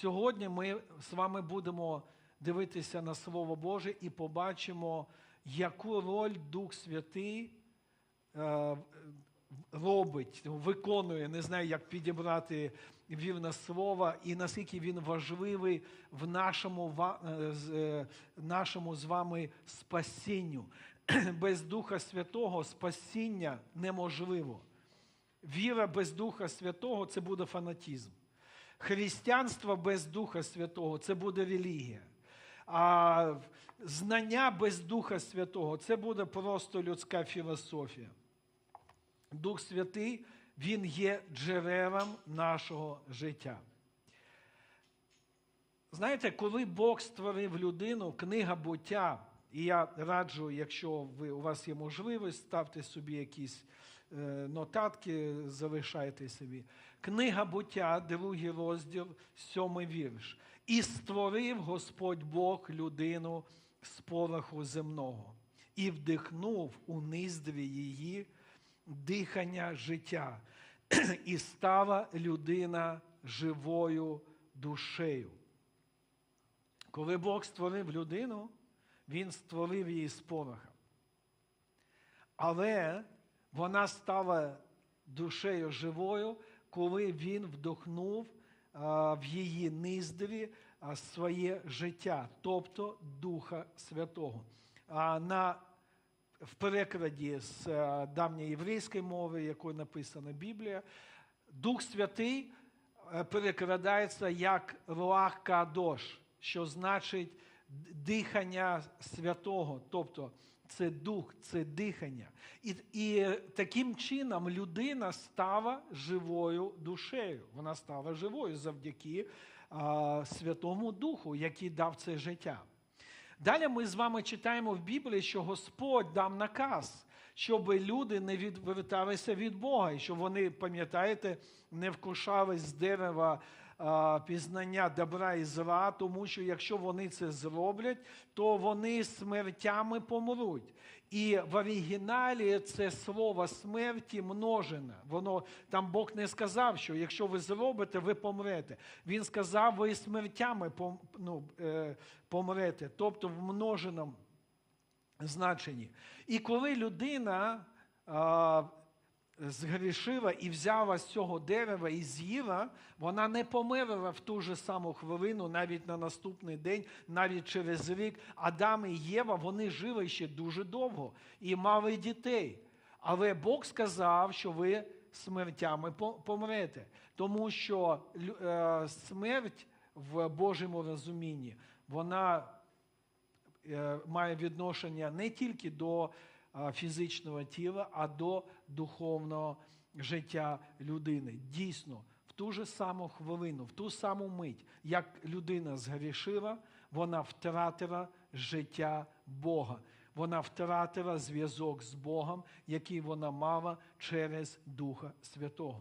Сьогодні ми з вами будемо дивитися на Слово Боже і побачимо, яку роль Дух Святий е, робить, виконує, не знаю, як підібрати вірне слово, і наскільки він важливий в нашому, е, е, нашому з вами спасінню. Без Духа Святого спасіння неможливо. Віра без Духа Святого це буде фанатізм. Християнство без Духа Святого це буде релігія. А знання без Духа Святого це буде просто людська філософія. Дух Святий, Він є джерелом нашого життя. Знаєте, коли Бог створив людину, книга буття, і я раджу, якщо ви, у вас є можливість, ставте собі якісь нотатки, залишайте собі. Книга буття, другий розділ, сьомий вірш. І створив Господь Бог людину з пороху земного, і вдихнув у низдрі її дихання життя, і стала людина живою душею. Коли Бог створив людину, Він створив її з пороха. Але вона стала душею живою, коли він вдохнув в її низдрі своє життя, тобто Духа Святого. На в перекладі з давньої єврейської мови, якою написана Біблія, Дух Святий е, перекладається як Руах Кадош, що значить дихання святого, тобто це дух, це дихання. І, і таким чином людина стала живою душею. Вона стала живою завдяки а, Святому Духу, який дав це життя. Далі ми з вами читаємо в Біблії, що Господь дав наказ, щоб люди не відверталися від Бога, і щоб вони, пам'ятаєте, не вкушали з дерева пізнання добра і зла, тому що якщо вони це зроблять, то вони смертями помруть. І в оригіналі це слово смерті множене. Воно там Бог не сказав, що якщо ви зробите, ви помрете. Він сказав, ви смертями пом- ну, е, помрете, тобто в множеному значенні. І коли людина згрішила і взяла з цього дерева і з'їла, вона не померла в ту же саму хвилину, навіть на наступний день, навіть через рік. Адам і Єва вони жили ще дуже довго і мали дітей. Але Бог сказав, що ви смертями помрете, тому що е, смерть в Божому розумінні, вона е, має відношення не тільки до фізичного тіла, а до духовного життя людини. Дійсно, в ту ж саму хвилину, в ту саму мить, як людина згрішила, вона втратила життя Бога. Вона втратила зв'язок з Богом, який вона мала через Духа Святого.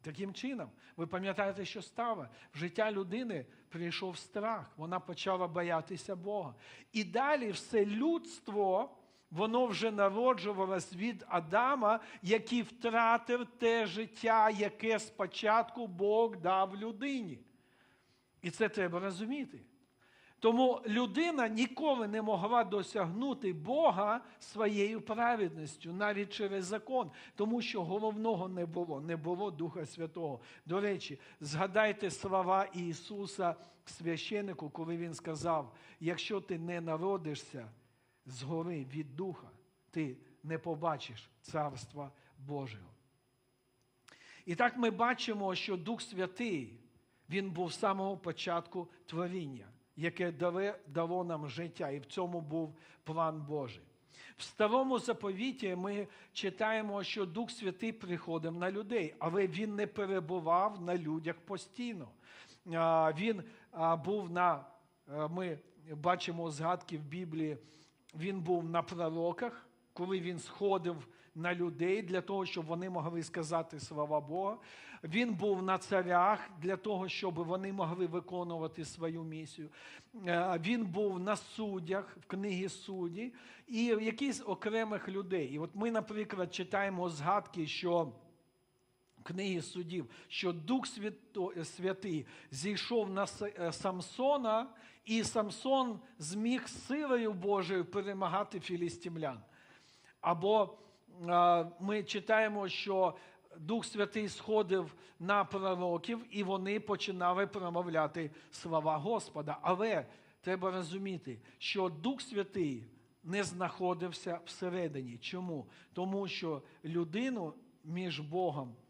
Таким чином, ви пам'ятаєте, що стало? В життя людини прийшов страх, вона почала боятися Бога. І далі все людство, воно вже народжувалось від Адама, який втратив те життя, яке спочатку Бог дав людині. І це треба розуміти. Тому людина ніколи не могла досягнути Бога своєю праведністю, навіть через закон, тому що головного не було, не було Духа Святого. До речі, згадайте слова Ісуса священику, коли Він сказав: якщо ти не народишся згори від Духа, ти не побачиш Царства Божого. І так ми бачимо, що Дух Святий, Він був з самого початку творіння, яке дало, нам життя, і в цьому був план Божий. В старому заповіті ми читаємо, що Дух Святий приходив на людей, але він не перебував на людях постійно. Він був на, ми бачимо згадки в Біблії, він був на пророках, коли він сходив на людей для того, щоб вони могли сказати слова Бога. Він був на царях для того, щоб вони могли виконувати свою місію. Е, Він був на суддях в книгі судді і якісь окремих людей. І от ми, наприклад, читаємо згадки, що книги судів, що Дух Святий зійшов на е, Самсона, і Самсон зміг силою Божою перемагати філістимлян. Або е, ми читаємо, що Дух Святий сходив на пророків, і вони починали промовляти слова Господа. Але треба розуміти, що Дух Святий не знаходився всередині. Чому? Тому що людину між Богом е,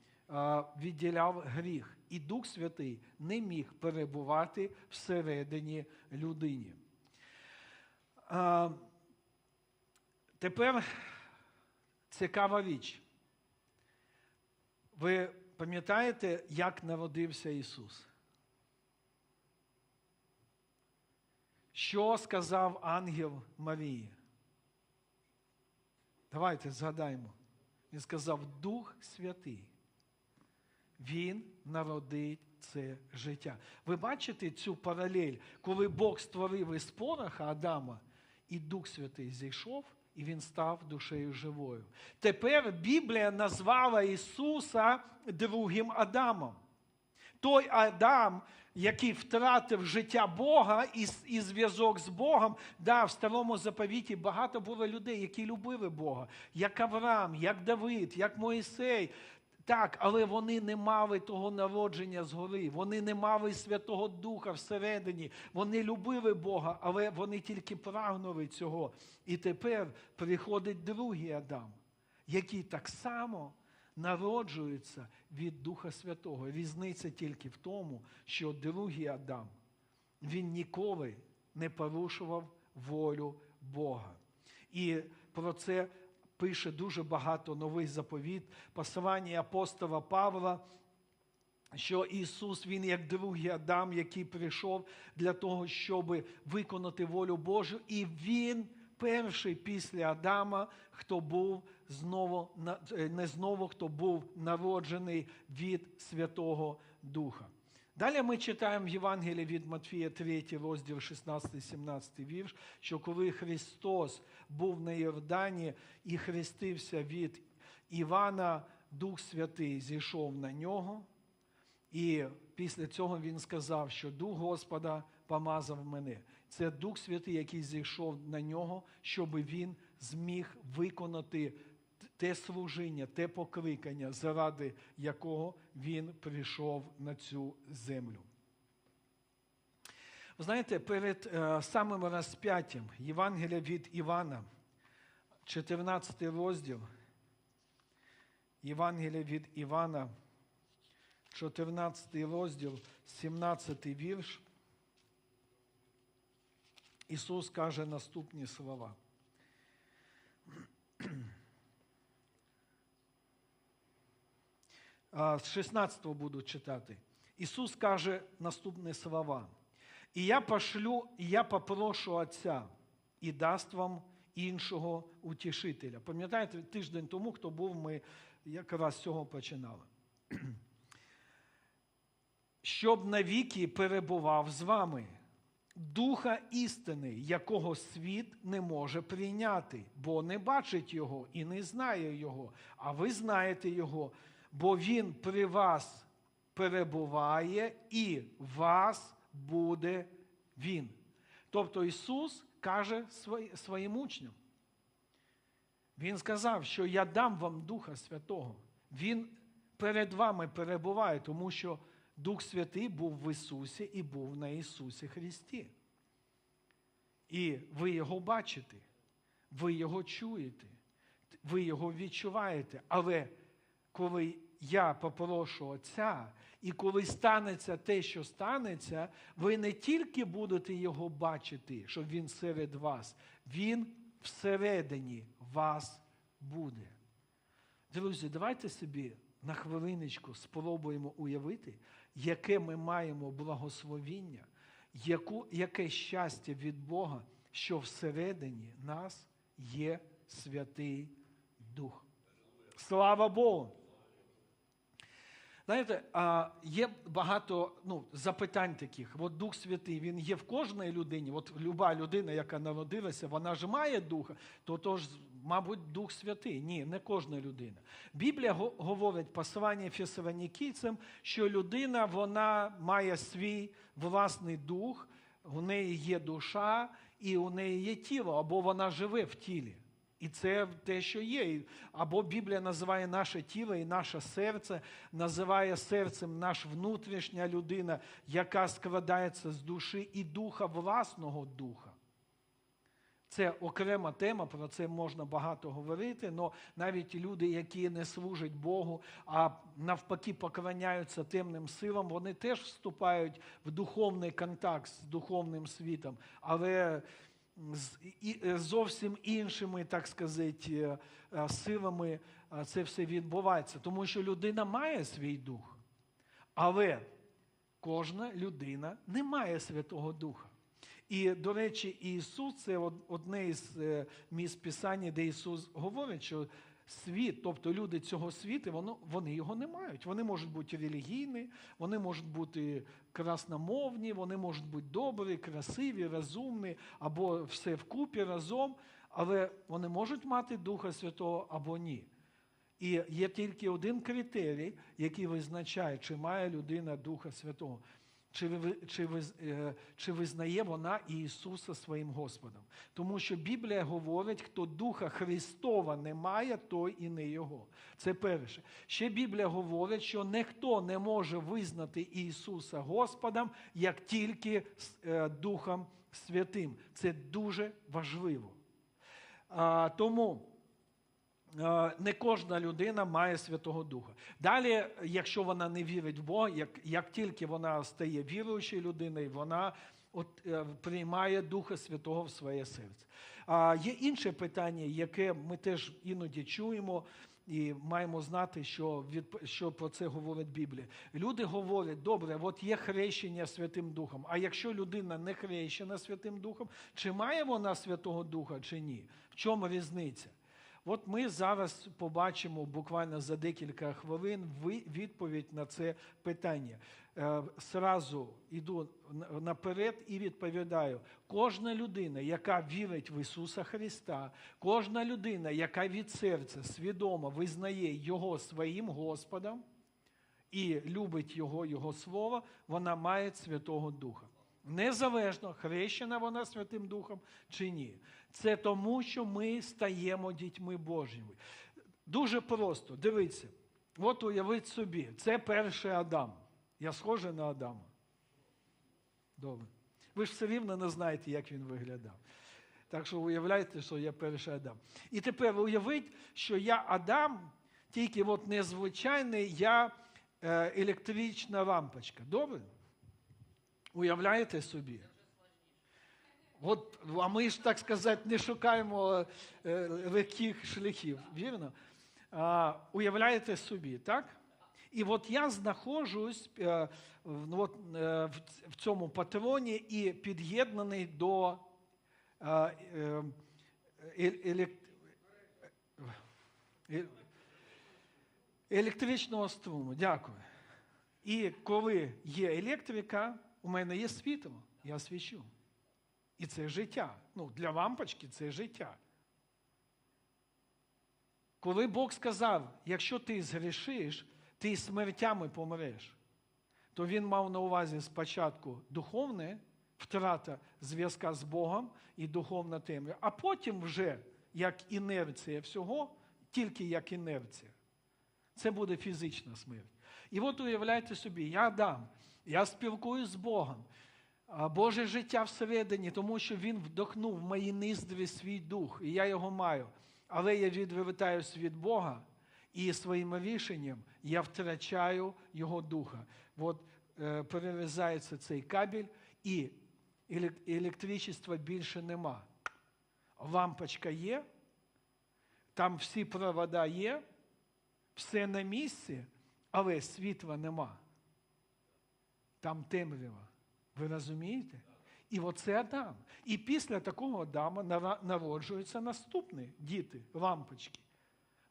відділяв гріх, і Дух Святий не міг перебувати всередині людині. Тепер цікава річ. Ви пам'ятаєте, як народився Ісус? Що сказав ангел Марії? Давайте згадаємо. Він сказав Дух Святий. Він народить це життя. Ви бачите цю паралель, коли Бог створив із пороха Адама, і Дух Святий зійшов, і він став душею живою. Тепер Біблія назвала Ісуса другим Адамом. Той Адам, який втратив життя Бога і, і зв'язок з Богом, да, в старому заповіті багато було людей, які любили Бога, як Авраам, як Давид, як Моїсей. Так, але вони не мали того народження згори, вони не мали Святого Духа всередині, вони любили Бога, але вони тільки прагнули цього. І тепер приходить другий Адам, який так само народжується від Духа Святого. Різниця тільки в тому, що другий Адам, він ніколи не порушував волю Бога. І про це пише дуже багато новий заповіт, послання апостола Павла, що Ісус, Він як другий Адам, який прийшов для того, щоб виконати волю Божу, і Він перший після Адама, хто був знову, е, не знову, хто був народжений від Святого Духа. Далі ми читаємо в Євангелії від Матфія 3, розділ 16-17 вірш, що коли Христос був на Йордані і хрестився від Івана, Дух Святий зійшов на нього, і після цього він сказав, що Дух Господа помазав мене. Це Дух Святий, який зійшов на нього, щоб він зміг виконати те служіння, те покликання, заради якого він прийшов на цю землю. Ви знаєте, перед е, самим розп'яттям Євангелія від Івана, 14 розділ, Євангелія від Івана, 14 розділ, 17 вірш, Ісус каже наступні слова. З 16 буду читати. Ісус каже наступні слова. І я пошлю, і я попрошу Отця, і дасть вам іншого утішителя. Пам'ятаєте, тиждень тому, хто був, ми якраз з цього починали. Щоб навіки перебував з вами духа істини, якого світ не може прийняти, бо не бачить його і не знає його, а ви знаєте його, бо він при вас перебуває і вас буде він. Тобто Ісус каже своїм учням. Він сказав, що я дам вам Духа Святого. Він перед вами перебуває, тому що Дух Святий був в Ісусі і був на Ісусі Христі. І ви Його бачите, ви Його чуєте, ви Його відчуваєте. Але коли я попрошу Отця, і коли станеться те, що станеться, ви не тільки будете Його бачити, що Він серед вас, Він всередині вас буде. Друзі, давайте собі на хвилиночку спробуємо уявити, яке ми маємо благословіння, яку, яке щастя від Бога, що всередині нас є Святий Дух. Слава Богу! Знаєте, є багато ну, запитань таких. От Дух Святий, він є в кожній людині. От люба людина, яка народилася, вона ж має духа, то тож мабуть, Дух Святий. Ні, не кожна людина. Біблія го- говорить послання фесалонікійцям, що людина вона має свій власний дух, у неї є душа і у неї є тіло, або вона живе в тілі. І це те, що є. Або Біблія називає наше тіло і наше серце, називає серцем наш внутрішня людина, яка складається з душі і духа власного духа. Це окрема тема, про це можна багато говорити, але навіть люди, які не служать Богу, а навпаки поклоняються темним силам, вони теж вступають в духовний контакт з духовним світом, але з е, зовсім іншими, так сказати, е, е, силами це все відбувається. Тому що людина має свій дух, але кожна людина не має Святого Духа. І, до речі, Ісус це одне із місць Писання, де Ісус говорить, що світ, тобто люди цього світу, вони його не мають. Вони можуть бути релігійні, вони можуть бути красномовні, вони можуть бути добрі, красиві, розумні, або все вкупі разом, але вони можуть мати Духа Святого або ні. І є тільки один критерій, який визначає, чи має людина Духа Святого, чи, чи, е, чи визнає вона Ісуса своїм Господом. Тому що Біблія говорить, хто Духа Христова не має, той і не Його. Це перше. Ще Біблія говорить, що ніхто не може визнати Ісуса Господом, як тільки е, Духом Святим. Це дуже важливо. Тому. Е, Не кожна людина має Святого Духа. Далі, якщо вона не вірить в Бога, як, як тільки вона стає віруючою людиною, вона от, е, приймає Духа Святого в своє серце. А є інше питання, яке ми теж іноді чуємо. І маємо знати, що, від, що про це говорить Біблія. Люди говорять, добре, от є хрещення Святим Духом. А якщо людина не хрещена Святим Духом, чи має вона Святого Духа, чи ні? В чому різниця? От ми зараз побачимо буквально за декілька хвилин відповідь на це питання. Е, Сразу йду наперед і відповідаю: кожна людина, яка вірить в Ісуса Христа, кожна людина, яка від серця свідомо визнає Його своїм Господом і любить Його, Його Слово, вона має Святого Духа. Незалежно, хрещена вона Святим Духом чи ні. Це тому, що ми стаємо дітьми Божими. Дуже просто, дивіться, от уявіть собі, це перший Адам. Я схожий на Адама. Добре. Ви ж все рівно не знаєте, як він виглядав. Так що уявляйте, що я перший Адам. І тепер уявіть, що я Адам, тільки от незвичайний, я е, електрична лампочка. Добре? Уявляєте собі? От, а ми ж, так сказати, не шукаємо е, легких шляхів, вірно? А, уявляєте собі, так? І от я знаходжусь ну, от, е, в цьому патроні і під'єднаний до електричного струму. Дякую. І коли є електрика, у мене є світло, я свічу. І це життя. Ну, для лампочки це життя. Коли Бог сказав, якщо ти згрішиш, ти смертями помреш, то він мав на увазі спочатку духовне, втрата зв'язка з Богом і духовна темрява, а потім вже як інерція всього, тільки як інерція. Це буде фізична смерть. І от уявляйте собі, я Адам, я спілкуюсь з Богом. Боже життя всередині, тому що Він вдохнув в мої ніздрі свій дух, і я його маю. Але я відвертаюсь від Бога, і своїм рішенням я втрачаю Його духа. От е, перерізається цей кабель, і елек- електричества більше нема. Лампочка є, там всі провода є, все на місці, але світла нема. Там темрява. Ви розумієте? І оце Адам. І після такого Адама народжуються наступні діти, лампочки.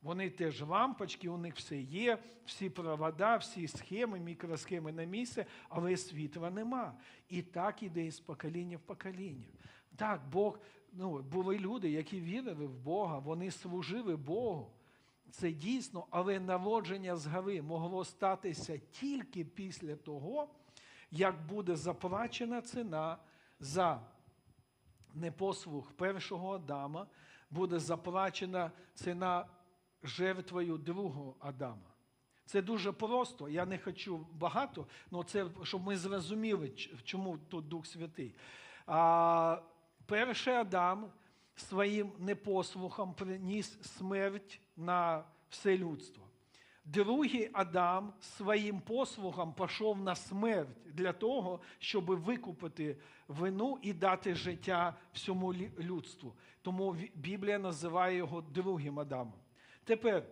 Вони теж лампочки, у них все є, всі провода, всі схеми, мікросхеми на місце, але світла нема. І так іде із покоління в покоління. Так, Бог, ну, були люди, які вірили в Бога, вони служили Богу. Це дійсно, але народження згори могло статися тільки після того, як буде заплачена ціна за непослух першого Адама, буде заплачена ціна жертвою другого Адама. Це дуже просто. Я не хочу багато, але це щоб ми зрозуміли, чому тут Дух Святий. А, перший Адам своїм непослухом приніс смерть на все людство. Другий Адам своїм послугам пішов на смерть для того, щоб викупити вину і дати життя всьому людству. Тому Біблія називає його другим Адамом. Тепер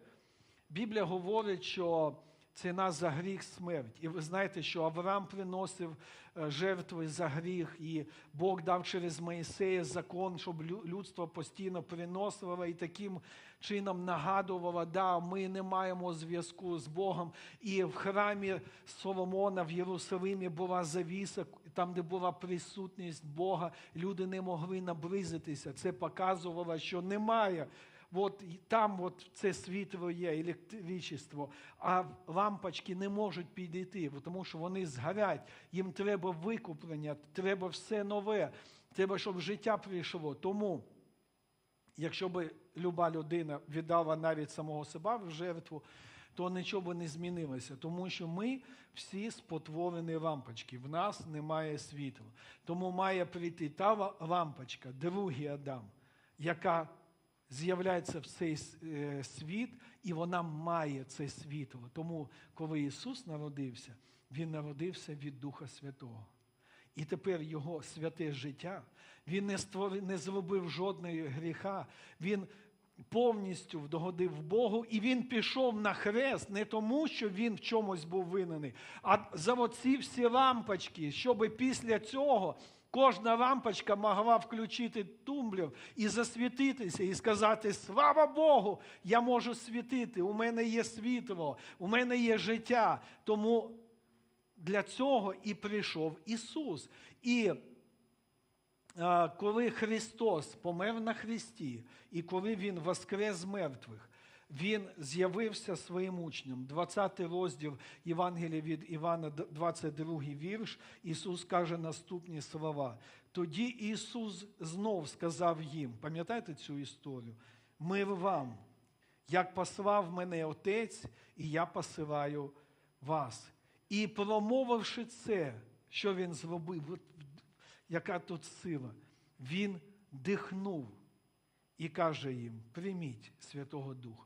Біблія говорить, що ціна за гріх смерть. І ви знаєте, що Авраам приносив е, жертви за гріх, і Бог дав через Моїсея закон, щоб лю- людство постійно приносило і таким чином нагадувало, да, ми не маємо зв'язку з Богом. І в храмі Соломона в Єрусалимі була завіса, там, де була присутність Бога, люди не могли наблизитися. Це показувало, що немає От там от це світло є, електричество, а лампочки не можуть підійти, тому що вони згорять. Їм треба викуплення, треба все нове, треба, щоб життя прийшло. Тому, якщо б люба людина віддала навіть самого себе в жертву, то нічого не змінилося, тому що ми всі спотворені лампочки, в нас немає світла. Тому має прийти та лампочка, другий Адам, яка з'являється в цей е, світ, і вона має це світло. Тому, коли Ісус народився, Він народився від Духа Святого. І тепер його святе життя, він не створив, не зробив жодного гріха, він повністю догодив Богу, і він пішов на хрест не тому, що він в чомусь був винений, а за оці всі лампочки, щоб після цього кожна лампочка могла включити тумблер і засвітитися, і сказати: Слава Богу! Я можу світити, у мене є світло, у мене є життя. Тому для цього і прийшов Ісус. І коли Христос помер на Христі, і коли Він воскрес з мертвих, Він з'явився своїм учням. 20 розділ Євангелія від Івана, 22 вірш, Ісус каже наступні слова. Тоді Ісус знов сказав їм, пам'ятаєте цю історію? Мир вам, як послав мене Отець, і я посилаю вас. І промовивши це, що він зробив, яка тут сила, він дихнув і каже їм: прийміть Святого Духа.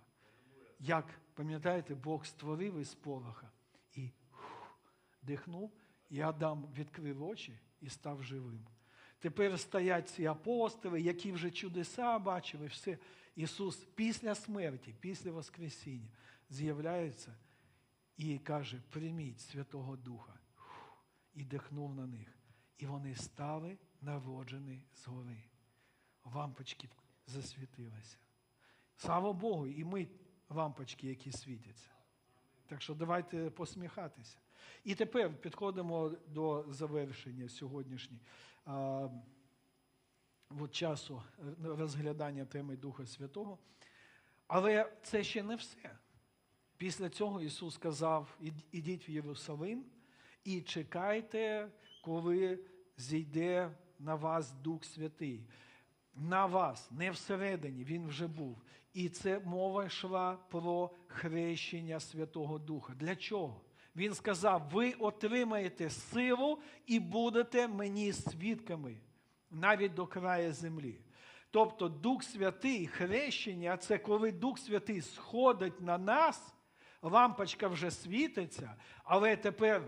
Як, пам'ятаєте, Бог створив із пороха і фух, дихнув, і Адам відкрив очі і став живим. Тепер стоять ці апостоли, які вже чудеса бачили, все. Ісус після смерті, після Воскресіння з'являється і каже: прийміть Святого Духа. І дихнув на них. І вони стали народжені згори. Лампочки засвітилися. Слава Богу, і ми лампочки, які світяться. Так що давайте посміхатися. І тепер підходимо до завершення сьогоднішнього часу е, розглядання теми Духа Святого. Але це ще не все. Після цього Ісус сказав: ідіть в Єрусалим і чекайте, коли зійде на вас Дух Святий. На вас, не всередині, він вже був. І це мова йшла про хрещення Святого Духа. Для чого? Він сказав: ви отримаєте силу і будете мені свідками навіть до краю землі. Тобто Дух Святий, хрещення це коли Дух Святий сходить на нас, лампочка вже світиться, але тепер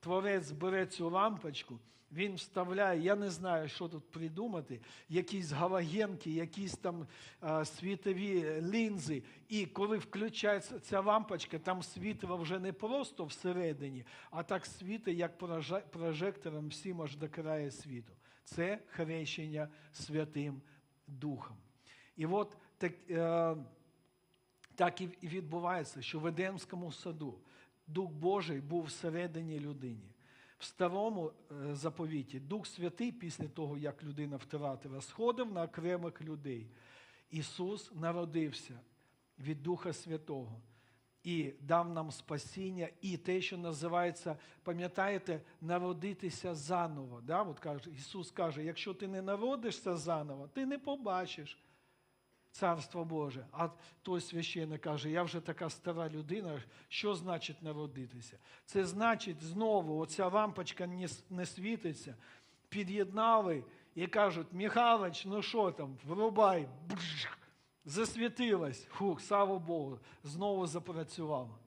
Творець бере цю лампочку, він вставляє, я не знаю, що тут придумати, якісь галогенки, якісь там а, світові лінзи. І коли включається ця лампочка, там світло вже не просто всередині, а так світить, як прожектором всім аж до краю світу. Це хрещення Святим Духом. І от так, е, Так і відбувається, що в Едемському саду Дух Божий був всередині людині. В старому е, заповіті Дух Святий, після того, як людина втратила, сходив на окремих людей. Ісус народився від Духа Святого і дав нам спасіння, і те, що називається, пам'ятаєте, народитися заново. Да? От каже, Ісус каже, якщо ти не народишся заново, ти не побачиш Царство Боже. А той священник каже, я вже така стара людина, що значить народитися? Це значить знову, оця лампочка не, не світиться, під'єднали і кажуть, Михайлович, ну що там, врубай, бжж, засвітилась. Фух, слава Богу, знову запрацювало.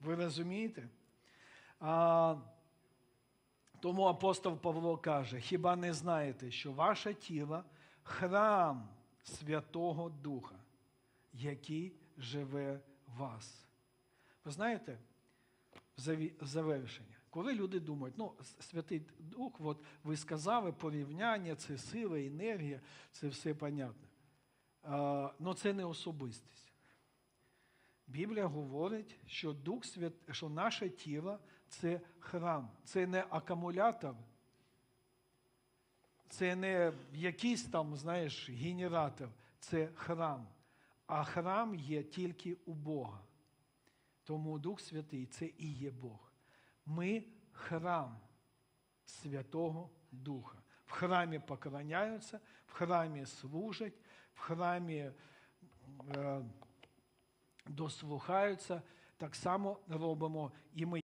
Ви розумієте? А, тому апостол Павло каже: хіба не знаєте, що ваше тіло храм Святого Духа, який живе в вас? Ви знаєте, завершення, коли люди думають, ну, Святий Дух, от ви сказали, порівняння, це сила, енергія, це все понятно. Але це не особистість. Біблія говорить, що Дух Свят... що наше тіло це храм, це не акумулятор, це не якийсь там, знаєш, генератор, це храм. А храм є тільки у Бога. Тому Дух Святий це і є Бог. Ми храм Святого Духа. В храмі поклоняються, в храмі служать, в храмі е, дослухаються. Так само робимо і ми.